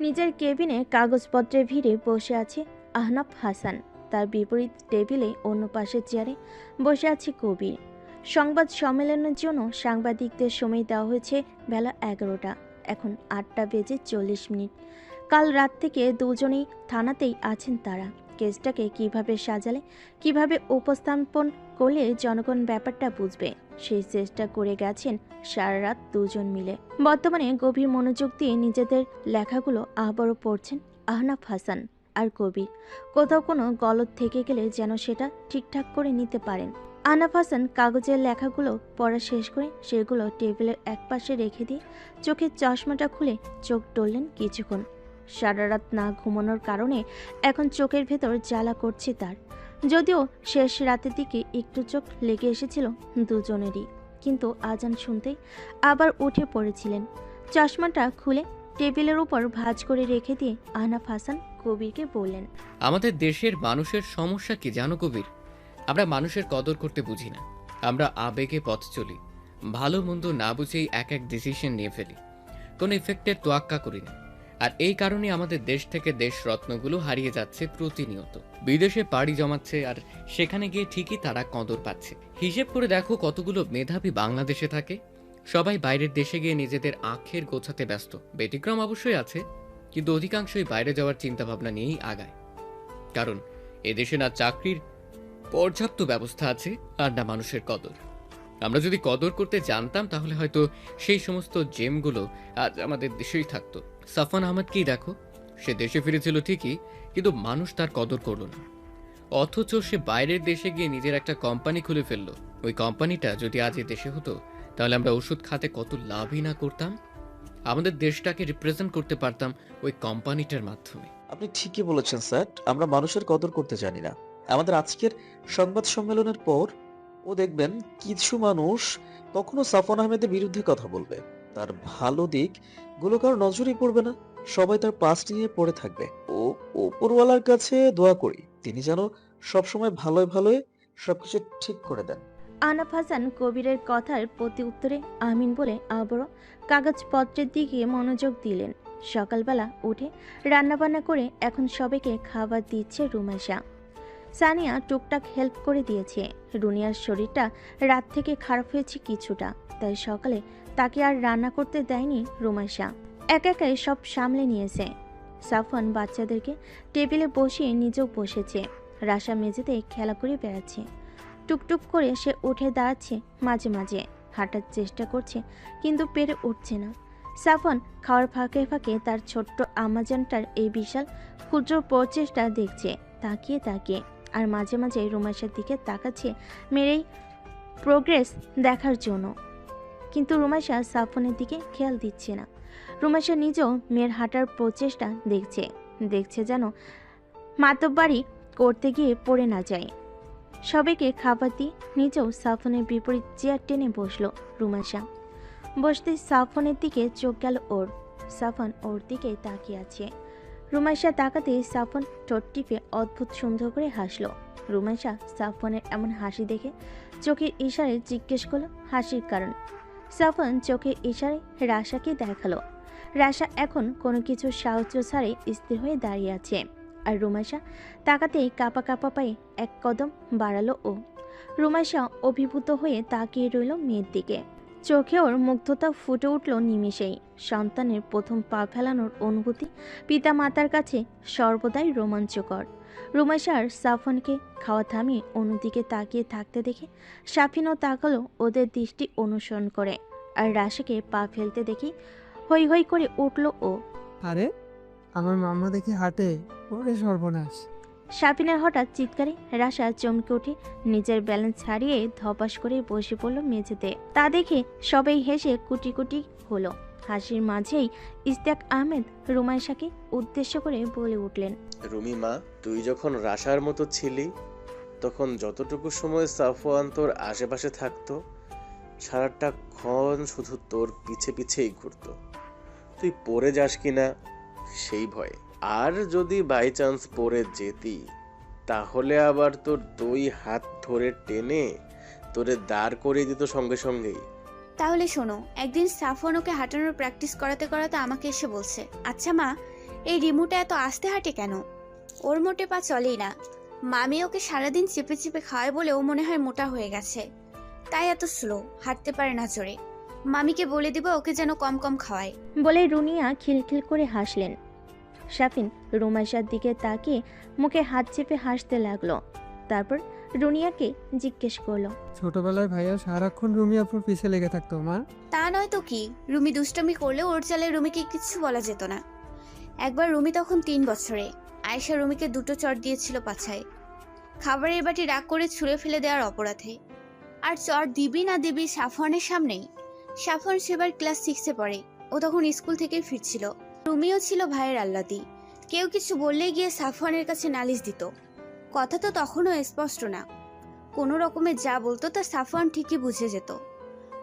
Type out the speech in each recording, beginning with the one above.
নিজের কেবিনে কাগজপত্রে ভিড়ে বসে আছে আহনাফ হাসান। তার বিপরীত টেবিলে অন্য পাশের চেয়ারে বসে আছে কবির। সংবাদ সম্মেলনের জন্য সাংবাদিকদের সময় দেওয়া হয়েছে বেলা এগারোটা। এখন আটটা বেজে চল্লিশ মিনিট। কাল রাত থেকে দুজনেই থানাতেই আছেন তারা। কেসটাকে কীভাবে সাজালে, কীভাবে উপস্থাপন করলে জনগণ ব্যাপারটা বুঝবে? সেই চেষ্টা করে গেছেন সারা রাত দুজন মিলে। বর্তমানে গভীর মনোযোগ দিয়ে নিজেদের লেখাগুলো আবারও পড়ছেন আহনাফ হাসান আর কবির কোথাও কোনো গলত থেকে গেলে যেন সেটা ঠিকঠাক করে নিতে পারেন। আহনাফ হাসান কাগজের লেখাগুলো পড়া শেষ করে সেগুলো টেবিলের একপাশে রেখে দিয়ে চোখের চশমাটা খুলে চোখ টললেন কিছুক্ষণ। সারা রাত না ঘুমানোর কারণে এখন চোখের ভেতর জ্বালা করছে তার। যদিও শেষ রাতের দিকে একটু চোখ লেগে এসেছিল দুজনেরই। কিন্তু আজান শুনতেই আবার উঠে পড়েছিলেন। চশমাটা খুলে টেবিলের উপর ভাঁজ করে রেখে দিয়ে আহনাফ হাসান কবিরকে বললেন, আমাদের দেশের মানুষের সমস্যা কি জানো কবির? আমরা মানুষের কদর করতে বুঝি না। আমরা আবেগে পথ চলি। ভালো মন্দ না বুঝেই এক এক ডিসিশন নিয়ে ফেলি। কোনো ইফেক্টের তোয়াক্কা করি না। আর এই কারণে আমাদের দেশ থেকে দেশ রত্নগুলো হারিয়ে যাচ্ছে প্রতিনিয়ত। বিদেশে পাড়ি জমাচ্ছে আর সেখানে গিয়ে ঠিকই তারা কদর পাচ্ছে। হিসেব করে দেখো কতগুলো মেধাবী বাংলাদেশে থাকে। সবাই বাইরের দেশে গিয়ে নিজেদের আখের গোছাতে ব্যস্ত। ব্যতিক্রম অবশ্যই আছে, কিন্তু অধিকাংশই বাইরে যাওয়ার চিন্তাভাবনা নিয়েই আগায়। কারণ এদেশে না চাকরির পর্যাপ্ত ব্যবস্থা আছে আর না মানুষের কদর। আমরা যদি কদর করতে জানতাম তাহলে হয়তো সেই সমস্ত জেমগুলো আজ আমাদের দেশেই থাকতো। সাফান আহমদকেই দেখো? সে দেশে ফিরেছিল ঠিকই, কিন্তু মানুষ তার কদর করল না। অথচ সে বাইরের দেশে গিয়ে নিজের একটা কোম্পানি খুলে ফেলল। ওই কোম্পানিটা যদি আজ এ দেশে হতো, তাহলে আমরা ওষুধ খাতে কত লাভই না করতাম? আমাদের দেশটাকে রিপ্রেজেন্ট করতে পারতাম ওই কোম্পানিটার মাধ্যমে। আপনি ঠিকই বলেছেন, স্যার। আমরা মানুষের কদর করতে জানি না। আমাদের আজকের সংবাদ সম্মেলনের পর ও দেখবেন, কিছু মানুষ কখনো সাফন আহমেদের বিরুদ্ধে কথা বলবে। তার ভালো দিকগুলো কারও নজরই পড়বে না। সবাই তার পাশ নিয়ে পড়ে থাকবে। ও ওপরওয়ালার কাছে দোয়া করি, তিনি যেন সবসময় ভালোই ভালোই সবকিছু ঠিক করে দেন। আহনাফ হাসান কবিরের কথার প্রতি উত্তরে আমিন বলে আবারও কাগজপত্রের দিকে মনোযোগ দিলেন। সকালবেলা উঠে রান্নাবান্না করে এখন সবাইকে খাবার দিচ্ছে রুমাইশা। সানিয়া টুকটাক হেল্প করে দিয়েছে। রুনিয়ার শরীরটা রাত থেকে খারাপ হয়েছে কিছুটা, তাই সকালে তাকে আর রান্না করতে দেয়নি রুমাইশা। এক একাই সব সামলে নিয়েছে। সাফন বাচ্চাদেরকে টেবিলে বসিয়ে নিজেও বসেছে। রাশা মেঝেতে খেলা করে বেড়াচ্ছে। টুকটুক করে সে উঠে দাঁড়াচ্ছে মাঝে মাঝে। হাঁটার চেষ্টা করছে, কিন্তু পেরে উঠছে না। সাফন খাওয়ার ফাঁকে ফাঁকে তার ছোট্ট আমাজনটার এই বিশাল, ক্ষুদ্র প্রচেষ্টা দেখছে। তাকিয়ে তাকিয়ে আর মাঝে মাঝে রুমাইশার দিকে তাকাচ্ছে মেরেই প্রোগ্রেস দেখার জন্য। কিন্তু রুমাইশা সাফনের দিকে খেয়াল দিচ্ছে না। রুমাইশা নিজেও মেয়ের হাঁটার প্রচেষ্টা দেখছে দেখছে যেন মাতব্বাড়ি করতে গিয়ে পড়ে না যায়। সবাইকে খাবার দিয়ে নিজেও সাফনের বিপরীত চেয়ার টেনে বসল রুমাশা বসতে সাফনের দিকে চোখ গেল ওর, সাফন ওর দিকে তাকিয়ে আছে। রুমাইশা তাকাতে সাফন ঠোঁট টিপে অদ্ভুত সুন্দর করে হাসলো। রুমাইশা সাফনের এমন হাসি দেখে চোখের ইশারে জিজ্ঞেস করল, হাসির কারণ? সাফন চোখের ইশারে রাশাকে দেখাল। রাশা এখন কোনো কিছু সাহায্য ছাড়াই স্থির হয়ে দাঁড়িয়ে আছে। আর রুমাশা তাকাতেই কাপা কাপা পায়ে এক কদম বাড়ালো ও। রুমাশা অভিভূত হয়ে তাকিয়ে রইল মেয়ের দিকে। চোখে ওর মুগ্ধতা ফুটে উঠল নিমেষেই। সন্তানের প্রথম পা ফেলানোর অনুভূতি পিতা মাতার কাছে সর্বদাই রোমাঞ্চকর। রুমাইশার সাফনকে খাওয়া থামিয়ে অন্যদিকে তাকিয়ে থাকতে দেখে সাফিনও তাকালো ওদের দৃষ্টি অনুসরণ করে। আর রাশিকে পা ফেলতে দেখি হৈ হৈ করে উঠল ও। আরে আমার মামা দেখি হাটে ওরে সর্বনাশ। সাফিনের হঠাৎ চিৎকারে রাশা চমকে উঠে নিজের ব্যালেন্স হারিয়ে ধপাস করে বসে পড়ল মেঝেতে। তা দেখে সবাই হেসে কুটি কুটি হলো। হাসির মাঝেই ইস্তাক আহমেদ রুমাইশাকে উদ্দেশ্য করে বলে উঠলেন, রুমি মা, তুই যখন রাশার মতো ছিলি, তখন যতটুকু সময় সাফওয়ান তোর আশেপাশে থাকতো, সারাটা ক্ষণ শুধু তোর পিছে পিছেই ঘুরতো। তুই পড়ে যাস কিনা, সেই ভয়ে। আর যদি বাই চান্স পড়ে যেতি, তাহলে আবার তোর দুই হাত ধরে টেনে তোরে দাঁড় করিয়ে দিত সঙ্গে সঙ্গেই। তাহলে শোনো, একদিন সাফন ওকে হাঁটানোর প্র্যাকটিস করাতে করাতে আমাকে এসে বলছে আচ্ছা মা, এই রিমুটা এত আস্তে হাঁটে কেন? ওর মোটে পা চলেই না। মামি ওকে সারাদিন চেপে চেপে খাওয়ায় বলে ও মনে হয় মোটা হয়ে গেছে। তাই এত স্লো হাঁটতে পারে না জোরে। মামিকে বলে দিব ওকে যেন কম কম খাওয়ায়। বলে রুনিয়া খিলখিল করে হাসলেন। শাফিন রুমাইশার দিকে তাকিয়ে মুখে হাত চেপে হাসতে লাগল। তারপর রুনিয়াকে জিজ্ঞেস করল। ছোটবেলায় ভাইয়া সারাক্ষণ রুমি আপুর পিছে লেগে থাকতো মা। তা নয় তো কি? রুমি দুষ্টামি করলে ওর চালে রুমিকে কিচ্ছু বলা যেত না। একবার রুমি তখন তিন বছরে। আয়েশা রুমিকে দুটো চট দিয়েছিল পাছায়। খাবারের বাটি রাগ করে ছুঁড়ে ফেলে দেওয়ার অপরাধে। আর চট দিবি না দিবি সাফনের সামনেই? সাফন সেবার ক্লাস সিক্সে পড়ে। ও তখন স্কুল থেকে ফিরছিল। রুমিও ছিল ভাইয়ের আল্লাদি কেউ কিছু বললে গিয়ে সাফওয়ানের কাছে নালিশ দিত। কথা তো তখনও স্পষ্ট না। কোনো রকমে যা বলতো তা সাফওয়ান ঠিকই বুঝে যেত।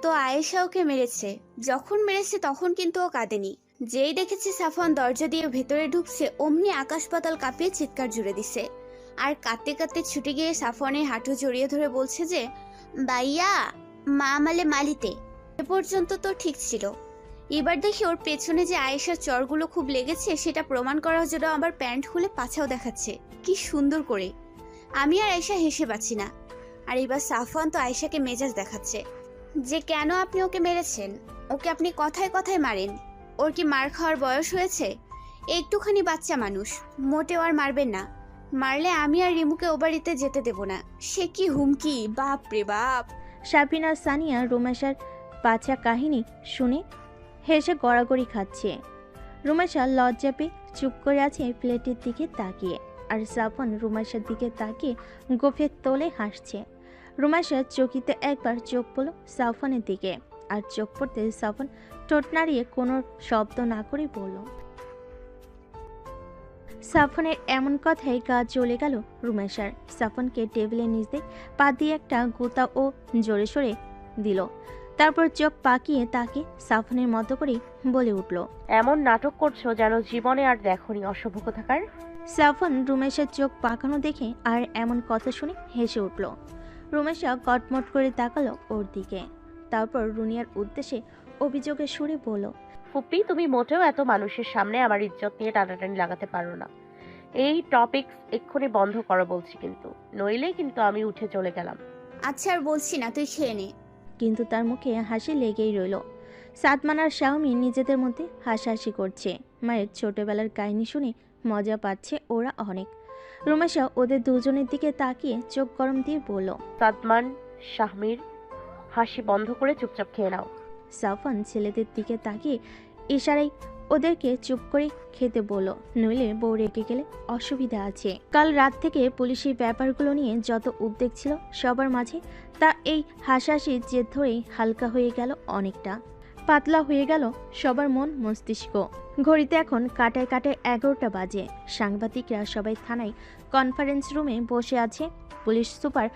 তো আয়েশা ওকে মেরেছে। যখন মেরেছে তখন কিন্তু ও কাঁদেনি। যেই দেখেছে সাফওয়ান দরজা দিয়ে ভেতরে ঢুকছে, অমনি আকাশ পাতাল কাঁপিয়ে চিৎকার জুড়ে দিছে। আর কাঁদতে কাঁদতে ছুটে গিয়ে সাফওয়ানের হাঁটু জড়িয়ে ধরে বলছে যে বাইয়া মা মালে মালিতে। এ পর্যন্ত তো ঠিক ছিল। এবার দেখি ওর পেছনে যে আয়েশার চরগুলো খুব লেগেছে, সেটা প্রমাণ করার জন্য আমার প্যান্ট খুলে পাছাও দেখাচ্ছে। কি সুন্দর করে। আমি আর আয়েশা হেসে পাচ্ছি না। আর এবার সাফওয়ান তো আয়েশাকে মেজাজ দেখাচ্ছে। যে কেন আপনি ওকে মেরেছেন? ওকে আপনি কথায় কথায় মারেন। ওর কি মার খাওয়ার বয়স হয়েছে? একটুখানি বাচ্চা মানুষ। মোটেও আর মারবেন না। মারলে আমি আর রিমুকে ও বাড়িতে যেতে দেব না। সে কি হুমকি? বাপ। রে বাপ আর সানিয়া রুমাইশার বাচ্চা কাহিনী শুনে হেসে গড়াগড়ি খাচ্ছে। রুমাইশা লজ্জা পেয়ে চুপ করে আছে প্লেটের দিকে তাকিয়ে। আর সাফন রুমাইশার দিকে তাকিয়ে গোফের তোলে হাসছে। রুমাইশা চকিতে একবার চোখ পড়ল সাফনের দিকে। আর চোখ পড়তে সাফন ঠোঁট নাড়িয়ে কোনো শব্দ না করে বলল সাফনের এমন কথায় গা জ্বলে গেল রুমেশার। সাফনকে টেবিলের নিচ দিয়ে পা দিয়ে একটা গোতা ও জোরে সরে দিল। তারপর চোখ পাকিয়ে তাকে সাফনের মতো করে বলে উঠল এমন নাটক করছ যেন জীবনে আর দেখনি অশুভ থাকার সাফন রুমেশের চোখ পাকানো দেখে আর এমন কথা শুনে হেসে উঠল। রুমেশা কটমট করে তাকালো ওর দিকে। তারপর রুনিয়ার উদ্দেশ্যে অভিযোগের সুরে বলল ফুপি তুমি মোটেও এত মানুষের সামনে আমার ইজ্জত নিয়ে টানাটানি লাগাতে পারো না। এই টপিকস এক্ষুনি বন্ধ করো বলছি কিন্তু। নইলে কিন্তু আমি উঠে চলে গেলাম। আচ্ছা আর বলছি না তুই খেয়ে নে। কিন্তু তার মুখে হাসি লেগেই রইল। সাতমান আর শাওমি নিজেদের মধ্যে হাসাহাসি করছে। মায়ের ছোটবেলার কাহিনী শুনে মজা পাচ্ছে ওরা অনেক। রোমেশা ওদের দুজনের দিকে তাকিয়ে চোখ গরম দিয়ে বলল সাদমান শাহমির হাসি বন্ধ করে চুপচাপ খেয়ে নাও। সাফান ছেলেদের দিকে তাকিয়ে ইশারায় ওদেরকে চুপ করে খেতে বলো, নইলে বউ রেগে গেলে অসুবিধা আছে। কাল রাত থেকে পুলিশের ব্যাপারগুলো নিয়ে যত উদ্বেগ ছিল সবার মাঝে, তা এই হাসাহাসির জেদ ধরেই হালকা হয়ে গেল অনেকটা। পাতলা হয়ে গেল সবার মন মস্তিষ্ক। ঘড়িতে এখন কাটায় কাটায় এগারোটা বাজে। সাংবাদিকরা সবাই থানায় কনফারেন্স রুমে বসে আছে। পুলিশ সুপার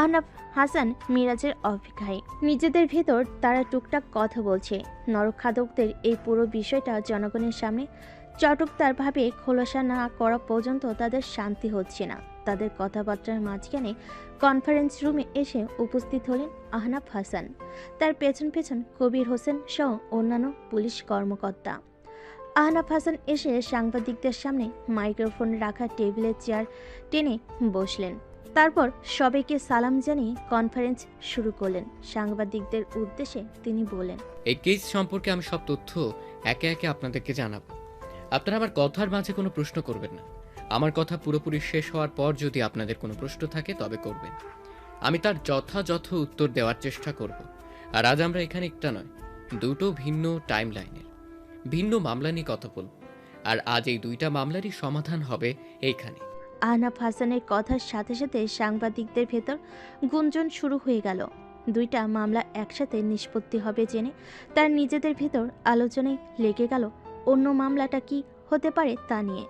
আহনাফ হাসান মিরাজের অপেক্ষায়। নিজেদের ভেতর তারা টুকটাক কথা বলছে। নরখাদকদের এই পুরো বিষয়টা জনগণের সামনে চটকদারভাবে খোলসা না করা পর্যন্ত তাদের শান্তি হচ্ছে না। তাদের কথাবার্তার মাঝখানে কনফারেন্স রুমে এসে উপস্থিত হলেন আহনাফ হাসান। তার পেছন পেছন কবির হোসেন সহ অন্যান্য পুলিশ কর্মকর্তা। আহনাফ হাসান এসে সাংবাদিকদের সামনে মাইক্রোফোন রাখা টেবিলের চেয়ার টেনে বসলেন। তারপর সবাইকে সালাম জানিয়ে কনফারেন্স শুরু করলেন। সাংবাদিকদের উদ্দেশ্যে তিনি বলেন, এই কেস সম্পর্কে আমি সব তথ্য একে একে আপনাদেরকে জানাব। আপনারা আমার কথার মাঝে কোনো প্রশ্ন করবেন না। আমার কথা পুরোপুরি শেষ হওয়ার পর যদি আপনাদের কোনো প্রশ্ন থাকে, তবে করবেন। আমি তার যথাযথ উত্তর দেওয়ার চেষ্টা করব। আর আজ আমরা এখানে একটা নয়, দুটো ভিন্ন টাইম লাইনের ভিন্ন মামলা নিয়ে কথা বলব। আর আজ এই দুইটা মামলারই সমাধান হবে এইখানে। আহনাফ হাসানের কথার সাথে সাথে সাংবাদিকদের ভেতর গুঞ্জন শুরু হয়ে গেল। দুইটা মামলা একসাথে নিষ্পত্তি হবে জেনে তার নিজেদের ভেতর আলোচনায় লেগে গেল, অন্য মামলাটা কি হতে পারে তা নিয়ে।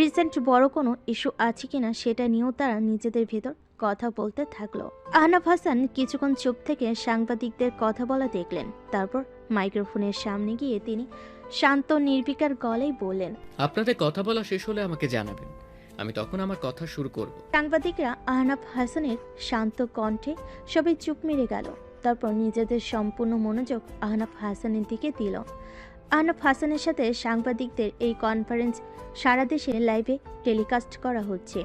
রিসেন্ট বড় কোনো ইস্যু আছে কিনা সেটা নিয়েও তারা নিজেদের ভেতর কথা বলতে থাকল। আহনাফ হাসান কিছুক্ষণ চুপ থেকে সাংবাদিকদের কথা বলা দেখলেন, তারপর মাইক্রোফোনের সামনে গিয়ে তিনি শান্ত, নির্বিকার গলায় বললেন, আপনাদের কথা বলা শেষ হলে আমাকে জানাবেন। আমি তখন আমার কথা শুরু করব। সাংবাদিকরা আহনাফ হাসানের শান্ত কণ্ঠে সবাই চুপ মেরে গেল। তারপর নিজেদের সম্পূর্ণ মনোযোগ আহনাফ হাসানের দিকে দিল। আহনাফ হাসানের সাথে সাংবাদিকদের এই কনফারেন্স সারা দেশে লাইভে টেলিকাস্ট করা হচ্ছে।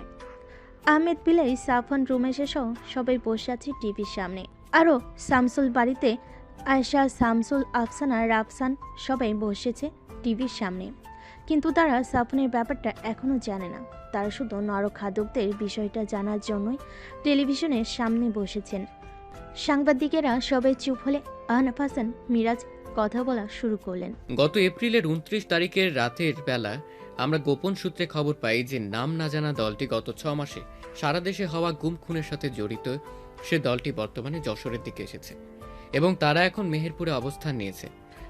আহমেদ বিলাই সাফন রুমেশ সহ সবাই বসে আছে টিভির সামনে। আরও শামসুল বাড়িতে আয়শা, শামসুল, আফসানা, রাফসান সবাই বসেছে টিভির সামনে। কিন্তু তারা সাফনের ব্যাপারটা এখনও জানে না। তারা শুধু নরখাদকদের বিষয়টা জানার জন্যই টেলিভিশনের সামনে বসেছেন। সাংবাদিকেরা সবাই চুপ হলে আহনাফ হাসান, মিরাজ কথা বলা শুরু করলেন। গত এপ্রিলের উনত্রিশ তারিখের রাতের বেলা আমরা গোপন সূত্রে খবর পাই যে নাম না জানা দলটি গত ছ মাসে সারা দেশে হওয়া গুম খুনের সাথে জড়িত সে দলটি বর্তমানে যশোরের দিকে এসেছে এবং তারা এখন মেহেরপুরে অবস্থান নিয়েছে।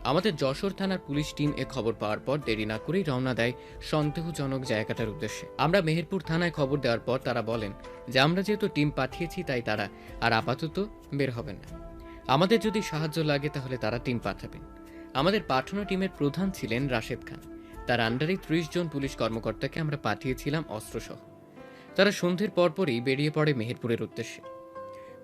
আমাদের যশোর থানার পুলিশ টিম এ খবর পাওয়ার পর দেরি না করেই রওনা দেয় সন্দেহজনক জায়গাটার উদ্দেশ্যে। আমরা মেহেরপুর থানায় খবর দেওয়ার পর তারা বলেন যে, আমরা যেহেতু টিম পাঠিয়েছি তাই তারা আর আপাতত বের হবেন না। আমাদের যদি সাহায্য লাগে তাহলে তারা টিম পাঠাবেন। আমাদের পাঠানো টিমের প্রধান ছিলেন রাশেদ খান। তার আন্ডারে ত্রিশ জন পুলিশ কর্মকর্তাকে আমরা পাঠিয়েছিলাম অস্ত্রসহ। তারা সন্ধ্যের পরপরই বেরিয়ে পড়ে মেহেরপুরের উদ্দেশ্যে।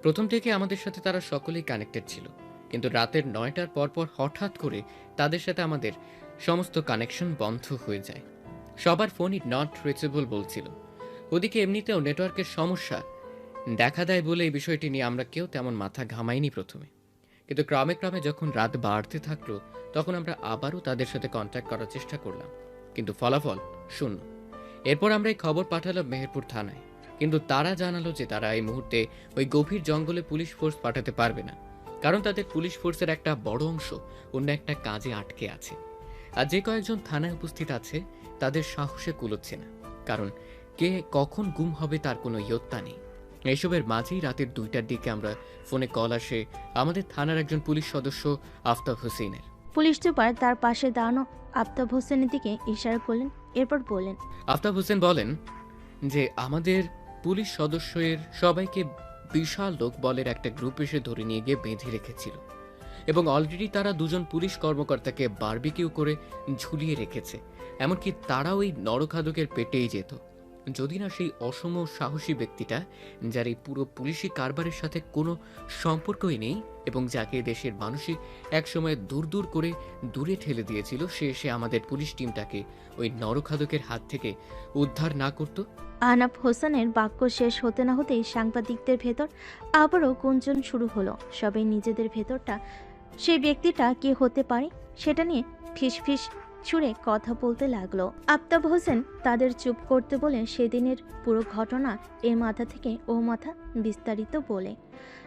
প্রথম থেকে আমাদের সাথে তারা সকলেই কানেক্টেড ছিল। কিন্তু রাতের নয়টার পরপর হঠাৎ করে তাদের সাথে আমাদের সমস্ত কানেকশন বন্ধ হয়ে যায়। সবার ফোনই নট রিচেবল বলছিল। ওদিকে এমনিতেও নেটওয়ার্কের সমস্যা দেখা দেয় বলে এই বিষয়টি নিয়ে আমরা কেউ তেমন মাথা ঘামাইনি প্রথমে। কিন্তু ক্রমে ক্রমে যখন রাত বাড়তে থাকল, তখন আমরা আবারও তাদের সাথে কন্ট্যাক্ট করার চেষ্টা করলাম। কিন্তু ফলাফল শূন্য। এরপর আমরা এই খবর পাঠালাম মেহেরপুর থানায়। কিন্তু তারা জানালো যে তারা এই মুহূর্তে ওই গভীর জঙ্গলে পুলিশ ফোর্স পাঠাতে পারবে না। কারণ তাদের পুলিশ ফোর্সের একটা বড় অংশ অন্য একটা কাজে আটকে আছে। আর যে কয়েকজন থানায় উপস্থিত আছে তাদের সাহসে কুলোচ্ছে না। কারণ কে কখন গুম হবে তার কোনো ইয়ত্তা নেই। এসবের মাঝেই রাতের দুইটার দিকে আমরা ফোনে কল আসে আমাদের থানার একজন পুলিশ সদস্য আফতাব হোসেনের। পুলিশ সুপার তার পাশে দাঁড়ানো আফতাব হোসেনের দিকে ইশারা করলেন এরপর বললেন আফতাব হোসেন বলেন যে আমাদের পুলিশ সদস্যের সবাইকে বিশাল লোক বলের একটা গ্রুপ এসে ধরে নিয়ে গিয়ে বেঁধে রেখেছিল। এবং অলরেডি তারা দুজন পুলিশ কর্মকর্তাকে বার্বিকিউ করে ঝুলিয়ে রেখেছে। এমনকি তারা ওই নরখাদকের পেটেই যেত। যদি না সেই অসম সাহসী ব্যক্তিটা, যার এই পুরো পুলিশি কারবারের সাথে কোনো সম্পর্কই নেই এবং যাকে দেশের মানুষই একসময় দূর দূর করে দূরে ঠেলে দিয়েছিল, সে এসে আমাদের পুলিশ টিমটাকে ওই নরখাদকের হাত থেকে উদ্ধার না করতো? আহনাফ হোসেনের বাক্য শেষ হতে না হতেই সাংবাদিকদের ভেতর আবারও গুঞ্জন শুরু হলো। সবাই নিজেদের ভেতরটা, সেই ব্যক্তিটা কে হতে পারে, সেটা নিয়ে ফিসফিস ছুঁড়ে কথা বলতে লাগল। আফতাব হোসেন তাদের চুপ করতে বলে সেদিনের পুরো ঘটনা এ মাথা থেকে ও মাথা বিস্তারিত বলে।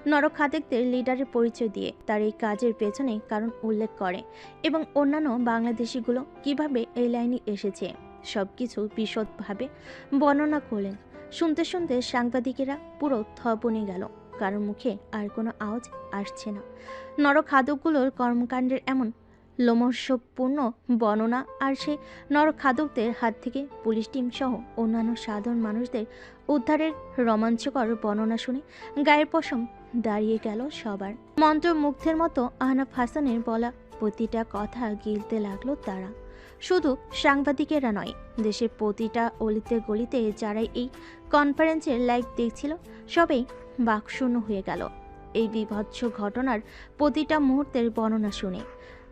নরখাদেকদের লিডারের পরিচয় দিয়ে তার এই কাজের পেছনে কারণ উল্লেখ করে এবং অন্যান্য বাংলাদেশিগুলো কীভাবে এই লাইনে এসেছে, সবকিছু বিশদভাবে বর্ণনা করলেন। শুনতে শুনতে সাংবাদিকেরা পুরো থপনে গেল কারোর মুখে আর কোনো আওয়াজ আসছে না। নরখাদকগুলোর কর্মকাণ্ডের এমন লোমহর্ষপূর্ণ বর্ণনা আর সেই নরখাদকদের হাত থেকে পুলিশ টিম সহ অন্যান্য সাধারণ মানুষদের উদ্ধারের রোমাঞ্চকর বর্ণনা শুনে গায়ের পশম দাঁড়িয়ে গেল সবার। মন্ত্রমুগ্ধের মতো আহনাফ হাসানের বলা প্রতিটা কথা গিলতে লাগল তারা। শুধু সাংবাদিকেরা নয়, দেশের প্রতিটা অলিতে গলিতে যারাই এই কনফারেন্সের লাইভ দেখছিল, সবেই বাকশূন্য হয়ে গেল। এই বিভৎস ঘটনার প্রতিটা মুহূর্তের বর্ণনা শুনে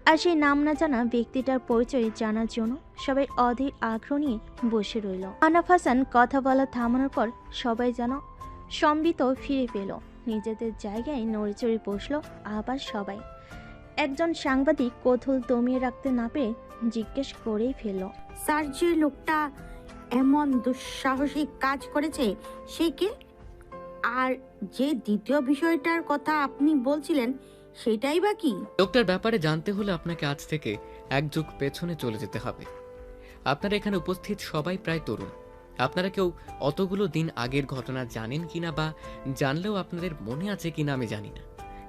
আর সেই নাম না জানা ব্যক্তিটার পরিচয় জানার জন্য সবাই অধীর আগ্রহ নিয়ে বসে রইল। আনাফ হাসান কথা বলা থামানোর পর সবাই যেন সম্বিত ফিরে পেল। নিজেদের জায়গায় নড়েচড়ে বসল আবার সবাই। একজন সাংবাদিক কৌতূহল দমিয়ে রাখতে না পেরে জিজ্ঞেস করেই ফেলল, স্যার, যে লোকটা এমন দুঃসাহসিক কাজ করেছে, সে কে? আর যে দ্বিতীয় বিষয়টার কথা আপনি বলছিলেন সেটাই বা কি? লোকটার ব্যাপারে জানতে হলে আপনাকে আজ থেকে এক যুগ পেছনে চলে যেতে হবে। আপনারা এখানে উপস্থিত সবাই প্রায় তরুণ। আপনারা কেউ অতগুলো দিন আগের ঘটনা জানেন কিনা বা জানলেও আপনাদের মনে আছে কিনা আমি জানি না।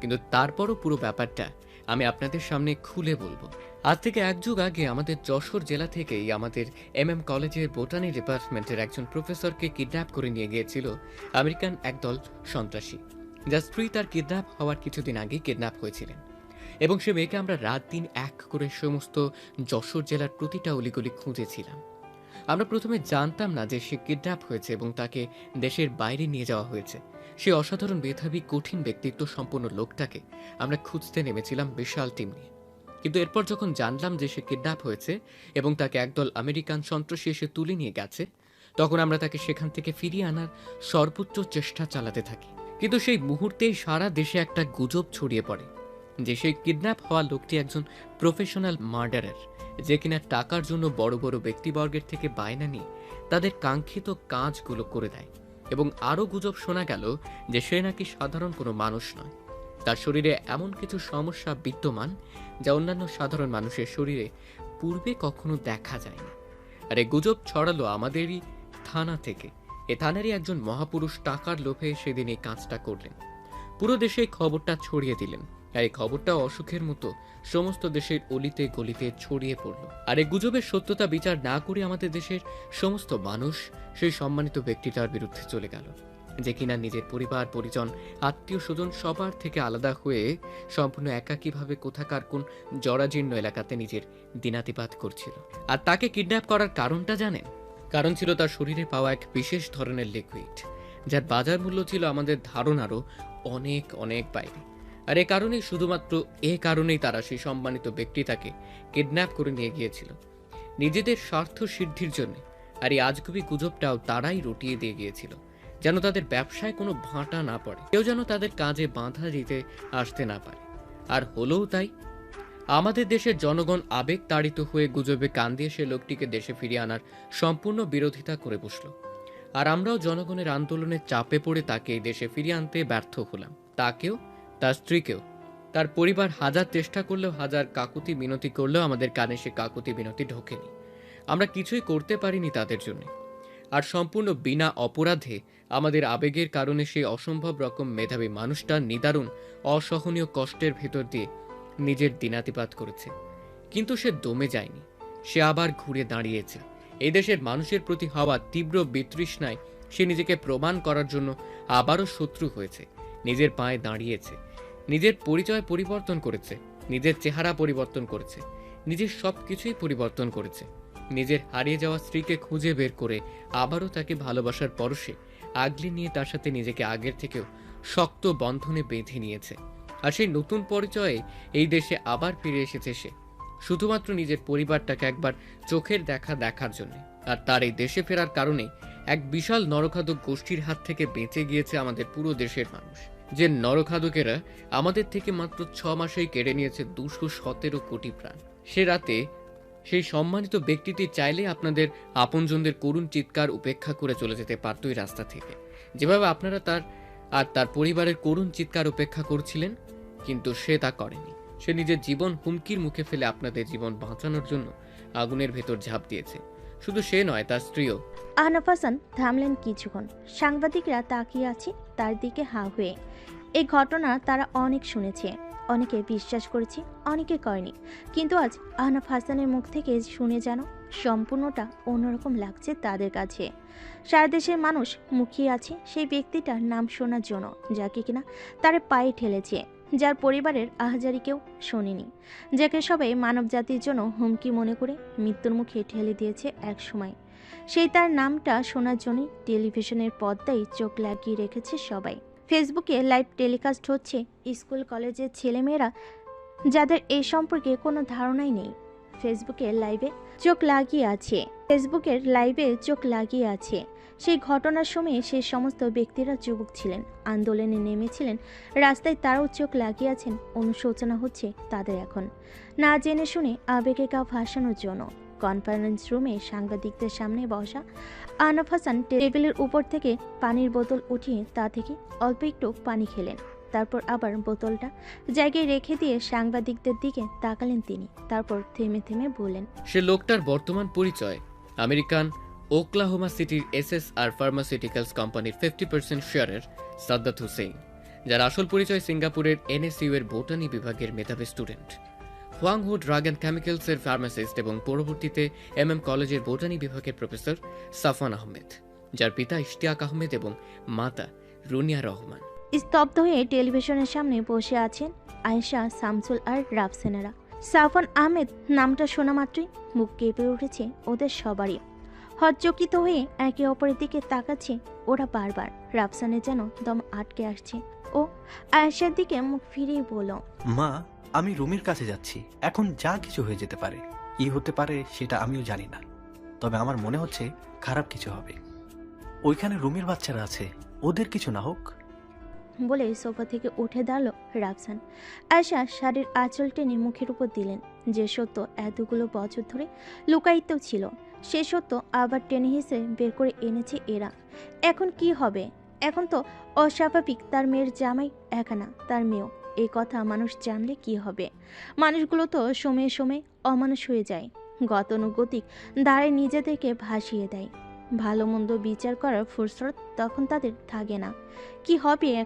কিন্তু তারপরও পুরো ব্যাপারটা আমি আপনাদের সামনে খুলে বলব। আজ থেকে এক যুগ আগে আমাদের যশোর জেলা থেকেই আমাদের এম এম কলেজের বোটানি ডিপার্টমেন্টের একজন প্রফেসরকে কিডন্যাপ করে নিয়ে গিয়েছিল আমেরিকান একদল সন্ত্রাসী। যার স্ত্রী তার কিডন্যাপ হওয়ার কিছুদিন আগেই কিডন্যাপ হয়েছিলেন। এবং সে মেয়েকে আমরা রাত দিন এক করে সমস্ত যশোর জেলার প্রতিটা অলিগলি খুঁজেছিলাম। আমরা প্রথমে জানতাম না যে সে কিডন্যাপ হয়েছে এবং তাকে দেশের বাইরে নিয়ে যাওয়া হয়েছে। সে অসাধারণ মেধাবী, কঠিন ব্যক্তিত্ব সম্পন্ন লোকটাকে আমরা খুঁজতে নেমেছিলাম বিশাল টিম নিয়ে। কিন্তু এরপর যখন জানলাম যে সে কিডন্যাপ হয়েছে এবং তাকে একদল আমেরিকান সন্ত্রাসী এসে তুলে নিয়ে গেছে, তখন আমরা তাকে সেখান থেকে ফিরিয়ে আনার সর্বোচ্চ চেষ্টা চালাতে থাকি। কিন্তু সেই মুহূর্তেই সারা দেশে একটা গুজব ছড়িয়ে পড়ে, যে সেই কিডন্যাপ হওয়া লোকটি একজন প্রফেশনাল মার্ডারার, যে কিনা টাকার জন্য বড় বড় ব্যক্তিবর্গের থেকে বায়না নিয়ে তাদের কাঙ্ক্ষিত কাজগুলো করে দেয় এবং আরও গুজব শোনা গেল যে সে নাকি সাধারণ কোনো মানুষ নয়। তার শরীরে এমন কিছু সমস্যা বিদ্যমান যা অন্যান্য সাধারণ মানুষের শরীরে পূর্বে কখনো দেখা যায়নি। আর এই গুজব ছড়ালো আমাদেরই থানা থেকে। এ থানারই একজন মহাপুরুষ টাকার লোভে সেদিন এই কাজটা করলেন। পুরো দেশে খবরটা ছড়িয়ে দিলেন আর এই খবরটা অসুখের মতো সমস্ত দেশের অলিতে গলিতে ছড়িয়ে পড়ল। আর এই গুজবের সত্যতা বিচার না করে আমাদের দেশের সমস্ত মানুষ সেই সম্মানিত ব্যক্তিটার বিরুদ্ধে চলে গেল। যে কিনা নিজের পরিবার, পরিজন, আত্মীয় স্বজন সবার থেকে আলাদা হয়ে সম্পূর্ণ একাকীভাবে কোথাকার কোন জরাজীর্ণ এলাকাতে নিজের দিনাতিপাত করছিল। আর তাকে কিডন্যাপ করার কারণটা জানেন? কারণ ছিল তার শরীরে পাওয়া এক বিশেষ ধরনের লিকুইড যার বাজার মূল্য ছিল আমাদের ধারণারও অনেক অনেক বাইরে। আর এ কারণেই শুধুমাত্র এ কারণেই তারা সেই সম্মানিত ব্যক্তি তাকে কিডন্যাপ করে নিয়ে গিয়েছিল। নিজেদের স্বার্থ সিদ্ধির জন্য, আর এই আজগুবি গুজবটাও তারাই রটিয়ে দিয়ে গিয়েছিল, যেন তাদের ব্যবসায় কোনো ভাঁটা না পড়ে, কেউ যেন তাদের কাজে বাধা দিতে আসতে না পারে। আর হলেও তাই আমাদের দেশের জনগণ আবেগ তাড়িত হয়ে গুজবে কান দিয়ে সে লোকটিকে দেশে ফিরিয়ে আনার সম্পূর্ণ বিরোধিতা করে বসল। আর আমরাও জনগণের আন্দোলনের চাপে পড়ে তাকে এই দেশে ফিরিয়ে আনতে ব্যর্থ হলাম। তাকেও, তার স্ত্রীকেও। তার পরিবার হাজার চেষ্টা করলেও হাজার কাকুতি মিনতি করলেও আমাদের কানে সে কাকুতি মিনতি ঢোকেনি। আমরা কিছুই করতে পারিনি তাদের জন্য। আর সম্পূর্ণ বিনা অপরাধে আমাদের আবেগের কারণে সেই অসম্ভব রকম মেধাবী মানুষটা নিদারুণ, অসহনীয় কষ্টের ভেতর দিয়ে নিজের দিনাতিপাত করেছে। কিন্তু সে দমে যায়নি। সে আবার ঘুরে দাঁড়িয়েছে। এই দেশের মানুষের প্রতি হওয়া তীব্র বিতৃষ্ণায় সে নিজেকে প্রমাণ করার জন্য আবারও শত্রু হয়েছে। নিজের পায়ে দাঁড়িয়েছে। নিজের পরিচয় পরিবর্তন করেছে। নিজের চেহারা পরিবর্তন করেছে। নিজের সব কিছুই পরিবর্তন করেছে। নিজের হারিয়ে যাওয়া স্ত্রীকে খুঁজে বের করে আবারও তাকে ভালোবাসার পরশে আগলে নিয়ে তার সাথে নিজেকে আগের থেকেও শক্ত বন্ধনে বেঁধে নিয়েছে। আর সেই নতুন পরিচয়ে এই দেশে আবার ফিরে এসেছে সে, শুধুমাত্র নিজের পরিবারটাকে একবার চোখের দেখা দেখার জন্য। আর তার এই দেশে ফেরার কারণে এক বিশাল নরখাদক গোষ্ঠীর হাত থেকে বেঁচে গিয়েছে আমাদের পুরো দেশের মানুষ। যে নরখাদকেরা আমাদের থেকে মাত্র ছ মাসেই কেড়ে নিয়েছে দুশো সতেরো কোটি প্রাণ। সে রাতে সেই সম্মানিত ব্যক্তিটি চাইলে আপনাদের আপনজনদের করুণ চিৎকার উপেক্ষা করে চলে যেতে পারত এই রাস্তা থেকে। যেভাবে আপনারা তার আর তার পরিবারের করুণ চিৎকার উপেক্ষা করছিলেন কিন্তু সে তা করেনি। সে নিজের জীবন হুমকির মুখে ফেলে আপনাদের জীবন বাঁচানোর জন্য আগুনের ভেতর ঝাঁপ দিয়েছে। শুধু সে নয়, তার স্ত্রীও। আহনাফ হাসান থামলেন কিছুক্ষণ। সাংবাদিকরা তাকিয়ে আছে তার দিকে হা হয়ে। এই ঘটনা তারা অনেক শুনেছে। অনেকে বিশ্বাস করেছে, অনেকে করেনি কিন্তু আজ আহনাফ হাসানের মুখ থেকে শুনে যেন সম্পূর্ণটা অন্যরকম লাগছে তাদের কাছে। সারা দেশের মানুষ মুখিয়ে আছে সেই ব্যক্তিটার নাম শোনার জন্য, যাকে কিনা তার পায়ে ঠেলেছে। যার পরিবারের আহাজারি কেউ শোনেনি, যাকে সবাই মানব জাতির জন্য হুমকি মনে করে মৃত্যুর মুখে ঠেলে দিয়েছে এক সময়। সেই তার নামটা শোনার জন্যই টেলিভিশনের পর্দায় চোখ লাগিয়ে রেখেছে সবাই। ফেসবুকে লাইভ টেলিকাস্ট হচ্ছে স্কুল কলেজের ছেলেমেয়েরা, যাদের এই সম্পর্কে কোনো ধারণাই নেই। ফেসবুকে লাইভে চোখ লাগিয়ে আছে। ফেসবুকের লাইভে চোখ লাগিয়ে আছে। সেই ঘটনার সময়ে সেই সমস্ত ব্যক্তিরা যুবক ছিলেন। আন্দোলনে নেমেছিলেন। রাস্তায় তারাও চোখ লাগিয়ে আছেন। অনুশোচনা হচ্ছে তাদের এখন। না জেনে শুনে আবেগে গা ভাসানোর জন্য। কনফারেন্স রুমে সাংবাদিকদের সামনে বসা আনফ হাসান টেবিলের উপর থেকে পানির বোতল উঠিয়ে তা থেকে অল্প একটু পানি খেলেন। তারপর আবার বোতলটা জায়গায় রেখে দিয়ে সাংবাদিকদের দিকে তাকালেন তিনি। তারপর থেমে থেমে বললেন, সে লোকটার বর্তমান পরিচয়। আমেরিকান ওকলাহোমা সিটির এসএসআর ফার্মাসিউটিক্যালস কোম্পানির ফিফটি পার্সেন্ট শেয়ারের সাদ্দাত হুসেন যার আসল পরিচয় সিঙ্গাপুরের এনএসইউ এর বোটানি বিভাগের মেধাবী স্টুডেন্ট। হোয়াংহু ড্রাগ অ্যান্ড কেমিক্যালসের ফার্মাসিস্ট এবং পরবর্তীতে এম এম কলেজের বোটানি বিভাগের প্রফেসর সাফান আহমেদ, যার পিতা ইশতিয়াক আহমেদ এবং মাতা রুনিয়া রহমান। স্তব্ধ হয়ে টেলিভিশনের সামনে বসে আছেন আয়েশা, শামসুল আর রাফসেনারা। সাফন আহমেদ নামটা শোনা মাত্রই মুখ কেঁপে উঠেছে ওদের সবারই। হজ্জকিত হয়ে একে অপরের দিকে তাকাচ্ছে ওরা বারবার। রাফসানের যেন দম আটকে আসছে। ও আয়েশার দিকে মুখ ফিরিয়ে বলল, মা, আমি রুমির কাছে যাচ্ছি। এখন যা কিছু হয়ে যেতে পারে, কি হতে পারে সেটা আমিও জানি না। তবে আমার মনে হচ্ছে খারাপ কিছু হবে। ওইখানে রুমির বাচ্চারা আছে, ওদের কিছু না হোক। বলে সোফা থেকে উঠে দাঁড়াল রাফসান। আয়সা শাড়ির আঁচল টেনে মুখের উপর দিলেন। যে সত্য এতগুলো বছর ধরে লুকায়িত ছিল, সে সত্য আবার টেনে হেসে বের করে এনেছে এরা। এখন কি হবে? এখন তো অস্বাভাবিক, তার মেয়ের জামাই একানা তার মেয়েও। এই কথা মানুষ জানলে কি হবে? মানুষগুলো তো সময়ে সময়ে অমানুষ হয়ে যায়। গতানুগতিক দাঁড়ে নিজেদেরকে ভাসিয়ে দেয়। ভালো মন্দ বিচার করার ফুরসত তখন তাদের থাকে না। কি হবে